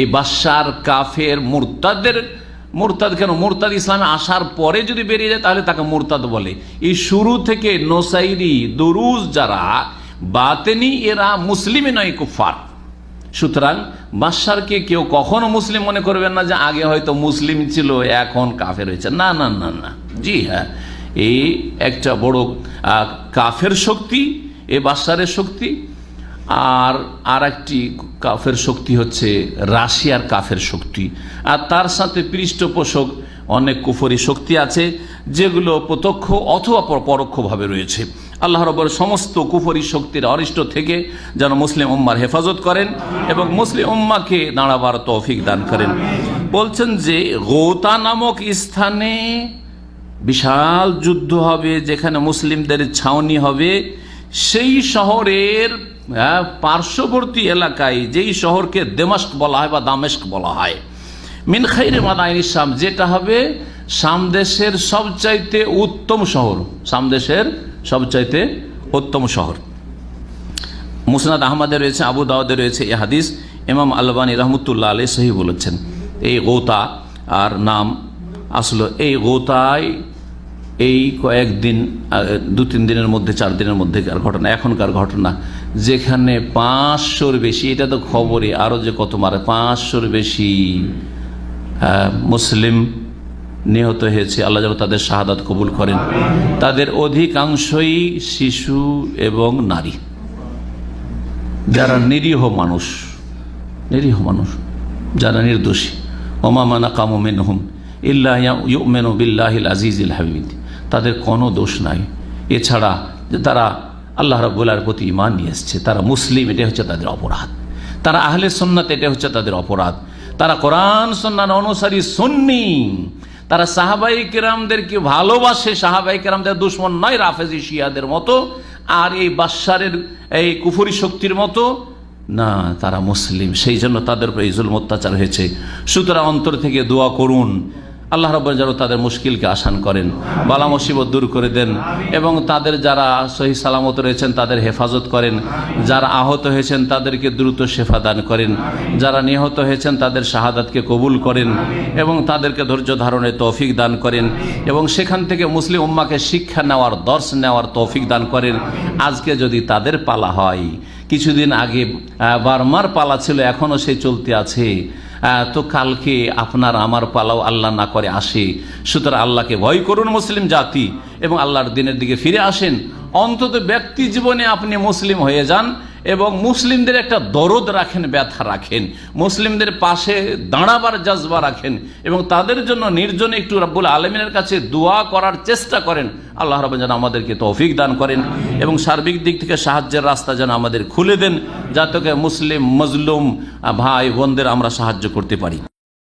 এই বাদশার কাফের মুরতাদের, মুরতাদ কেন? মুরতাদ ইসলামে আসার পরে যদি বেরিয়ে যায়, তাহলে তাকে মুরতাদ বলে। এই শুরু থেকে নোসাইরি, দরুজ যারা, বাতেনি এরা মুসলিমে নয় কুফার সুতরাং বাদশারকে কেউ কখনো মুসলিম মনে করবেন না যে আগে হয়তো মুসলিম ছিল, এখন কাফের হয়েছে। না না না না। জি হ্যাঁ। এই একটা বড় কাফের শক্তি এ বাদশারের শক্তি আর আর একটি কাফের শক্তি হচ্ছে রাশিয়ার কাফের শক্তি। আর তার সাথে পৃষ্ঠপোষক অনেক কুফরি শক্তি আছে, যেগুলো প্রত্যক্ষ অথবা পরোক্ষভাবে রয়েছে। আল্লাহ রবর সমস্ত কুফরি শক্তির অরিষ্ট থেকে যেন মুসলিম উম্মার হেফাজত করেন এবং মুসলিম উম্মাকে দাঁড়াবার তৌফিক দান করেন। বলছেন যে গোতা নামক স্থানে বিশাল যুদ্ধ হবে, যেখানে মুসলিমদের ছাউনি হবে সেই শহরের আহ, পার্শ্ববর্তী এলাকায় যেই শহরকে দেমাস্ক বলা হয় বা দামেস্ক বলা হয় মিন খাইরে মাদাইন ইসলাম যেটা হবে সামদেশের সবচাইতে উত্তম শহর সামদেশের সবচাইতে উত্তম শহর। মুসনাদ আহমদে রয়েছে আবু দাউদে রয়েছে এই হাদিস ইমাম আলবানী রহমতুল্লাহ আলী সহি বলেছেন। এই গোতা আর নাম আসলো এই গোতায় এই কয়েকদিন দু, তিন দিনের মধ্যে, চার দিনের মধ্যেকার ঘটনা, এখনকার ঘটনা, যেখানে পাঁচশোর বেশি, এটা তো খবরে আরও যে কত মারে, পাঁচশোর বেশি মুসলিম নিহত হয়েছে। আল্লাহ যেন তাদের শাহাদাত কবুল করেন। তাদের অধিকাংশই শিশু এবং নারী। যারা নিরীহ মানুষ নিরীহ মানুষ, যারা নির্দোষী। ওমা মানা কামুমেন হুম ইল্লাহ ইউমেন বিল্লাহিল আজিজিল হাবিদ তাদের কোনো দোষ নাই। এছাড়া যে তারা আল্লাহ রব্বুল্লার প্রতি ইমান নিয়ে এসছে। তারা মুসলিম এটা হচ্ছে তাদের অপরাধ। তারা আহলে সন্ন্যাত এটা হচ্ছে তাদের অপরাধ। তারা কোরআন সন্ন্যান অনুসারী সন্নি। তারা সাহাবাই কেরামদেরকে ভালোবাসে? সাহাবাই কেরামদের দুশ্মন নয় রাফেজি শিয়াদের মতো? আর এই বাদশারের এই কুফুরি শক্তির মতো? না, তারা মুসলিম। সেই জন্য তাদের উপর এই জুলম অত্যাচার হয়েছে। সুতরাং অন্তর থেকে দোয়া করুন। আল্লাহ রব্বর যেন তাদের মুশকিলকে আসান করেন, বালা মুসিবত দূর করে দেন এবং তাদের যারা সহি সালামত রয়েছেন তাদের হেফাজত করেন, যারা আহত হয়েছেন তাদেরকে দ্রুত সেফা দান করেন, যারা নিহত হয়েছেন তাদের শাহাদাতকে কবুল করেন এবং তাদেরকে ধৈর্য ধারণে তৌফিক দান করেন এবং সেখান থেকে মুসলিম উম্মাকে শিক্ষা নেওয়ার, দর্শ নেওয়ার তৌফিক দান করেন। আজকে যদি তাদের পালা হয়, কিছুদিন আগে বার্মার পালা ছিল, এখনও সে চলতে আছে। তো কালকে আপনার আমার পালাও আল্লাহ না করে আসে। সুতরাং আল্লাহকে ভয় করুন মুসলিম জাতি এবং আল্লাহর দিনের দিকে ফিরে আসেন। অন্তত ব্যক্তি জীবনে আপনি মুসলিম হয়ে যান। এবং মুসলিমদের একটা দরদ রাখেন, ব্যথা রাখেন। মুসলিমদের পাশে দাঁড়াবার জজবা রাখেন এবং তাদের জন্য নির্জনে একটু রাব্বুল আলমিনের কাছে দোয়া করার চেষ্টা করেন। আল্লাহ রব যেন আমাদেরকে তৌফিক দান করেন এবং সার্বিক দিক থেকে সাহায্যের রাস্তা যেন আমাদের খুলে দেন, যাতে মুসলিম, মজলুম ভাই বোনদের আমরা সাহায্য করতে পারি।